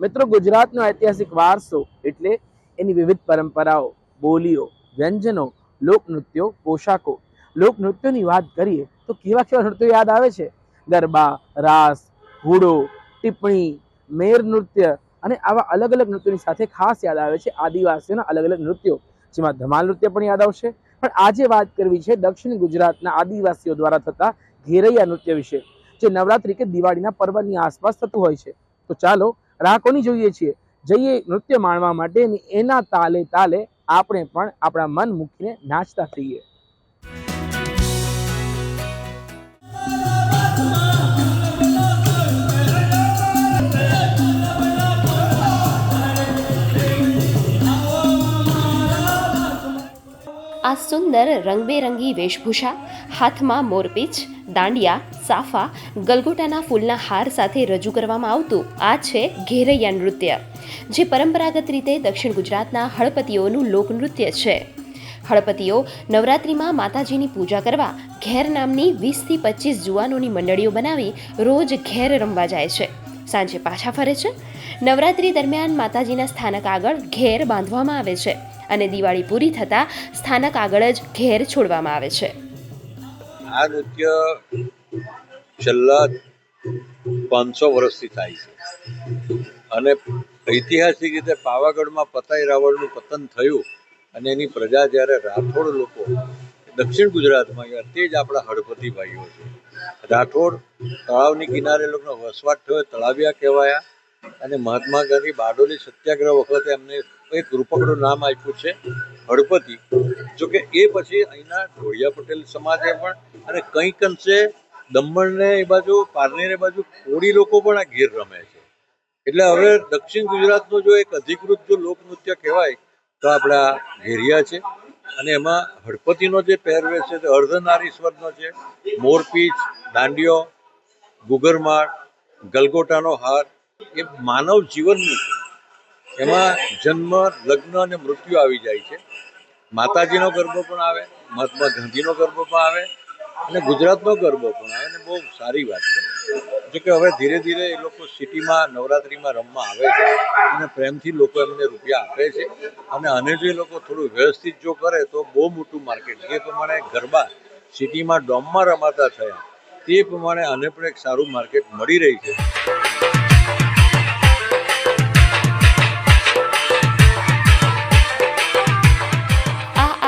મિત્રો, ગુજરાતનો ઐતિહાસિક વારસો એટલે એની વિવિધ પરંપરાઓ, બોલીઓ, વ્યંજનો, લોકનૃત્યો, પોશાકો. લોકનૃત્યોની વાત કરીએ તો કેવા કેવા નૃત્યો યાદ આવે છે? ગરબા, રાસ, હુડો, ટિપ્પણી, મેર નૃત્ય અને આવા અલગ અલગ નૃત્યોની સાથે ખાસ યાદ આવે છે આદિવાસીઓના અલગ અલગ નૃત્યો. જેમાં ધમાલ નૃત્ય પણ યાદ આવશે. પણ આજે વાત કરવી છે દક્ષિણ ગુજરાતના આદિવાસીઓ દ્વારા થતા ઘેરૈયા નૃત્ય વિશે. જે નવરાત્રી કે દિવાળીના પર્વની આસપાસ થતું હોય છે. તો ચાલો રાહ કોની જોઈએ છીએ. જઈએ નૃત્ય માણવા માટે એના તાલે તાલે આપણે પણ આપણા મન મૂકીને નાચતા થઈએ. આ સુંદર રંગબેરંગી વેશભૂષા, હાથમાં મોરપીચ, દાંડિયા, સાફા, ગલગોટાના ફૂલના હાર સાથે રજૂ કરવામાં આવતું આ છે ઘેરૈયા નૃત્ય, જે પરંપરાગત રીતે દક્ષિણ ગુજરાતના હળપતિઓનું લોકનૃત્ય છે. હળપતિઓ નવરાત્રિમાં માતાજીની પૂજા કરવા ઘેર નામની વીસથી પચીસ જુવાનોની મંડળીઓ બનાવી રોજ ઘેર રમવા જાય છે. સાંજે પાછા ફરે છે. નવરાત્રિ દરમિયાન માતાજીના સ્થાનક આગળ ઘેર બાંધવામાં આવે છે અને દિવાળી પૂરી થતાં સ્થાનક આગળ જ ઘેર છોડવામાં આવે છે. આ નૃત્ય છેલ્લા પાંચસો વર્ષથી થાય છે. અને ઐતિહાસિક રીતે પાવાગઢમાં પતાઈ રાવળનું પતન થયું અને એની પ્રજા જ્યારે રાઠોડ લોકો દક્ષિણ ગુજરાતમાં આવ્યા તે જ આપણા હળપતિ ભાઈઓ છે. રાઠોડ તળાવની કિનારે લોકોનો વસવાટ થયો, તળાવિયા કહેવાયા. અને મહાત્મા ગાંધી બારડોલી સત્યાગ્રહ વખતે એમને એક રૂપકડું નામ આપ્યું છે, હળપતિ. જોકે એ પછી અહીંના ઢોળિયા પટેલ સમાજે પણ અને કંઈક અંશે દમણને એ બાજુ, પારનેર એ બાજુ કોળી લોકો પણ આ ગીર રમે છે. એટલે હવે દક્ષિણ ગુજરાતનું જો એક અધિકૃત જો લોકનૃત્ય કહેવાય, તો આપણા ઘેરિયા છે. અને એમાં હળપતિનો જે પહેરવેશ છે તે અર્ધનારીશ્વરનો છે. મોરપીચ, દાંડિયો, ગુગરમાળ, ગલગોટાનો હાર, એ માનવ જીવનનું છે. એમાં જન્મ, લગ્ન અને મૃત્યુ આવી જાય છે. માતાજીનો ગરબો પણ આવે, મહાત્મા ગાંધીનો ગરબો પણ આવે અને ગુજરાતનો ગરબો પણ આવે. અને બહુ સારી વાત છે. જો કે હવે ધીરે ધીરે એ લોકો સિટીમાં નવરાત્રિમાં રમવા આવે છે અને પ્રેમથી લોકો એમને રૂપિયા આપે છે. અને આને જો એ લોકો થોડું વ્યવસ્થિત જો કરે તો બહુ મોટું માર્કેટ જે પ્રમાણે ગરબા સિટીમાં ડોમમાં રમાતા થયા તે પ્રમાણે આને પણ એક સારું માર્કેટ મળી રહી છે.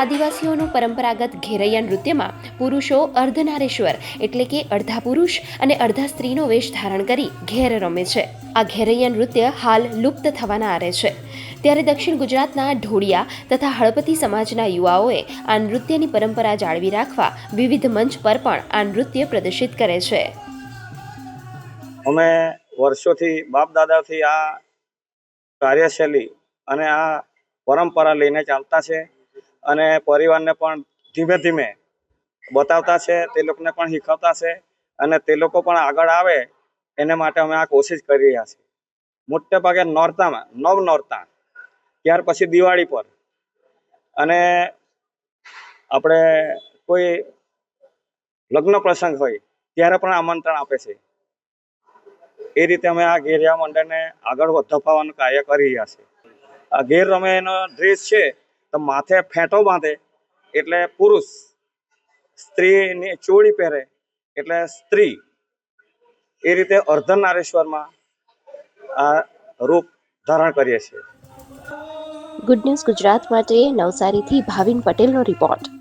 આદિવાસીઓનું પરંપરાગત ઘેરૈયા નૃત્યમાં પુરુષો અર્ધનારેશ્વર એટલે કે અડધા પુરુષ અને અડધા સ્ત્રીનો વેશ ધારણ કરી ઘેર રમે છે. આ ઘેરૈયા નૃત્ય હાલ લુપ્ત થવાના આરે છે. ત્યારે દક્ષિણ ગુજરાતના ઢોળિયા તથા હળપતિ સમાજના યુવાઓએ આ નૃત્યની પરંપરા જાળવી રાખવા વિવિધ મંચ પર પણ આ નૃત્ય પ્રદર્શિત કરે છે. અમે વર્ષોથી બાપ દાદાથી આ કાર્યશૈલી અને આ પરંપરા લઈને ચાલતા છે. અને પરિવારને પણ ધીમે ધીમે બતાવતા છે, તે લોકોને પણ શીખવતા છે અને તે લોકો પણ આગળ આવે એને માટે અમે આ કોશિશ કરી રહ્યા છીએ. મોટે ભાગે નોરતામાં, નવ નોરતા. ત્યાર પછી દિવાળી પર. અને આપણે કોઈ લગ્ન પ્રસંગ હોય, ત્યારે પણ આમંત્રણ આપે છે. એ રીતે અમે આ ઘેરિયા મંડળને આગળ ધપાવવાનું કાર્ય કરી રહ્યા છે આ ઘેર રમે એનો ડ્રેસ છે તો માથે ફેંટો બાંધે એટલે પુરુષ સ્ત્રીની ચોળી પહેરે એટલે સ્ત્રી એ રીતે અર્ધનારેશ્વરમાં આ રૂપ ધારણ કરીએ છીએ. ગુડ ન્યૂઝ ગુજરાત માટે નવસારીથી ભાવિન પટેલનો રિપોર્ટ